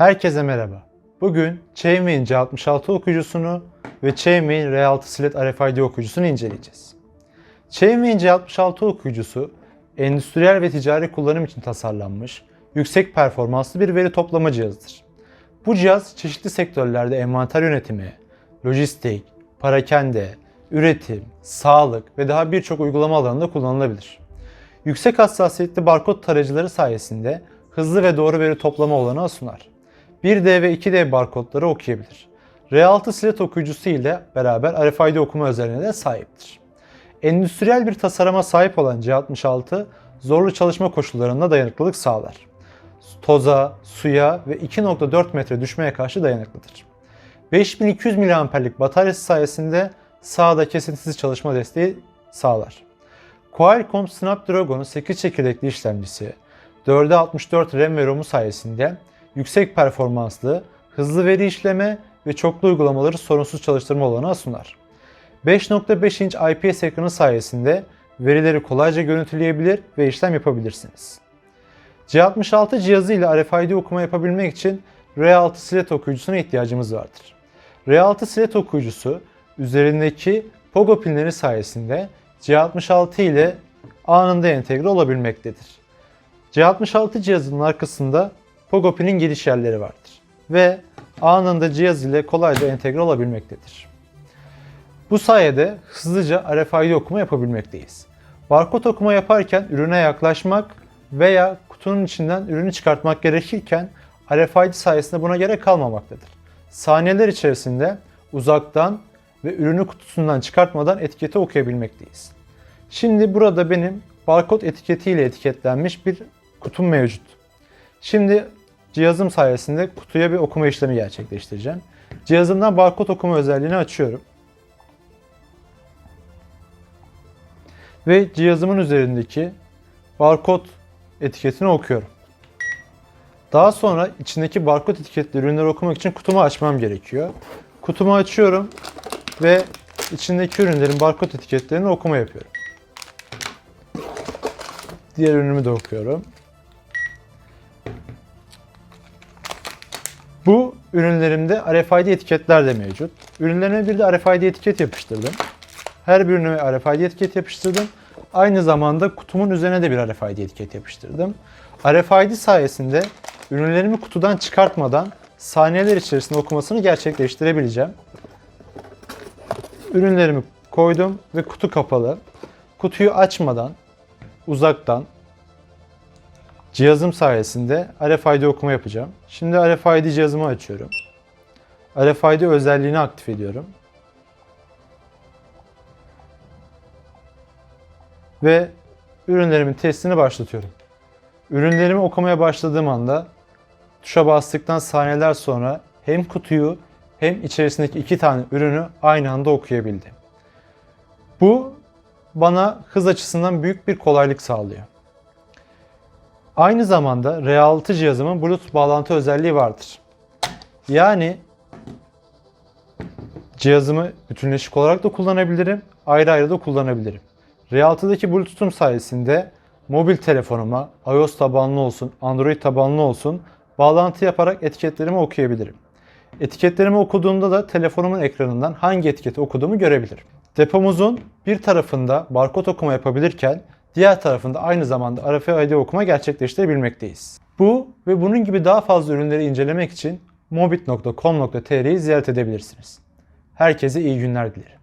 Herkese merhaba. Bugün Chainmail C66 okuyucusunu ve Chainmail R6 Slet RFID okuyucusunu inceleyeceğiz. Chainmail C66 okuyucusu endüstriyel ve ticari kullanım için tasarlanmış, yüksek performanslı bir veri toplama cihazıdır. Bu cihaz çeşitli sektörlerde envanter yönetimi, lojistik, parakende, üretim, sağlık ve daha birçok uygulama alanında kullanılabilir. Yüksek hassasiyetli barkod tarayıcıları sayesinde hızlı ve doğru veri toplama olanağı sunar. 1D ve 2D barkodları okuyabilir. R6 Slet okuyucusu ile beraber RFID okuma özelliğine de sahiptir. Endüstriyel bir tasarıma sahip olan C66 zorlu çalışma koşullarında dayanıklılık sağlar. Toza, suya ve 2.4 metre düşmeye karşı dayanıklıdır. 5200 mAh'lik bataryası sayesinde sağda kesintisiz çalışma desteği sağlar. Qualcomm Snapdragon 8 çekirdekli işlemcisi 4'e 64 RAM ve ROM'u sayesinde yüksek performanslı, hızlı veri işleme ve çoklu uygulamaları sorunsuz çalıştırma olanağı sunar. 5.5 inç IPS ekranı sayesinde verileri kolayca görüntüleyebilir ve işlem yapabilirsiniz. C66 cihazı ile RFID okuma yapabilmek için R6 Slet okuyucusuna ihtiyacımız vardır. R6 Slet okuyucusu üzerindeki Pogo pinleri sayesinde C66 ile anında entegre olabilmektedir. C66 cihazının arkasında Pogo pinin giriş yerleri vardır ve anında cihaz ile kolayca entegre olabilmektedir. Bu sayede hızlıca RFID okuma yapabilmekteyiz. Barkod okuma yaparken ürüne yaklaşmak veya kutunun içinden ürünü çıkartmak gerekirken RFID sayesinde buna gerek kalmamaktadır. Saniyeler içerisinde uzaktan ve ürünü kutusundan çıkartmadan etiketi okuyabilmekteyiz. Şimdi burada benim barkod etiketiyle etiketlenmiş bir kutum mevcut. Şimdi cihazım sayesinde kutuya bir okuma işlemi gerçekleştireceğim. Cihazımdan barkod okuma özelliğini açıyorum. Ve cihazımın üzerindeki barkod etiketini okuyorum. Daha sonra içindeki barkod etiketli ürünleri okumak için kutumu açmam gerekiyor. Kutumu açıyorum ve içindeki ürünlerin barkod etiketlerini okuma yapıyorum. Diğer ürünümü de okuyorum. Bu ürünlerimde RFID etiketler de mevcut. Ürünlerime bir de RFID etiket yapıştırdım. Her bir ürünüme RFID etiket yapıştırdım. Aynı zamanda kutumun üzerine de bir RFID etiket yapıştırdım. RFID sayesinde ürünlerimi kutudan çıkartmadan saniyeler içerisinde okumasını gerçekleştirebileceğim. Ürünlerimi koydum ve kutu kapalı. Kutuyu açmadan uzaktan cihazım sayesinde RFID okuma yapacağım. Şimdi RFID cihazımı açıyorum. RFID özelliğini aktif ediyorum. Ve ürünlerimin testini başlatıyorum. Ürünlerimi okumaya başladığım anda tuşa bastıktan saniyeler sonra hem kutuyu hem içerisindeki iki tane ürünü aynı anda okuyabildim. Bu bana hız açısından büyük bir kolaylık sağlıyor. Aynı zamanda R6 cihazımın Bluetooth bağlantı özelliği vardır. Yani cihazımı bütünleşik olarak da kullanabilirim, ayrı ayrı da kullanabilirim. R6'daki Bluetooth'um sayesinde mobil telefonuma iOS tabanlı olsun, Android tabanlı olsun bağlantı yaparak etiketlerimi okuyabilirim. Etiketlerimi okuduğumda da telefonumun ekranından hangi etiketi okuduğumu görebilirim. Depomuzun bir tarafında barkod okuma yapabilirken diğer tarafında aynı zamanda RFID okuma gerçekleştirebilmekteyiz. Bu ve bunun gibi daha fazla ürünleri incelemek için mobit.com.tr'yi ziyaret edebilirsiniz. Herkese iyi günler dilerim.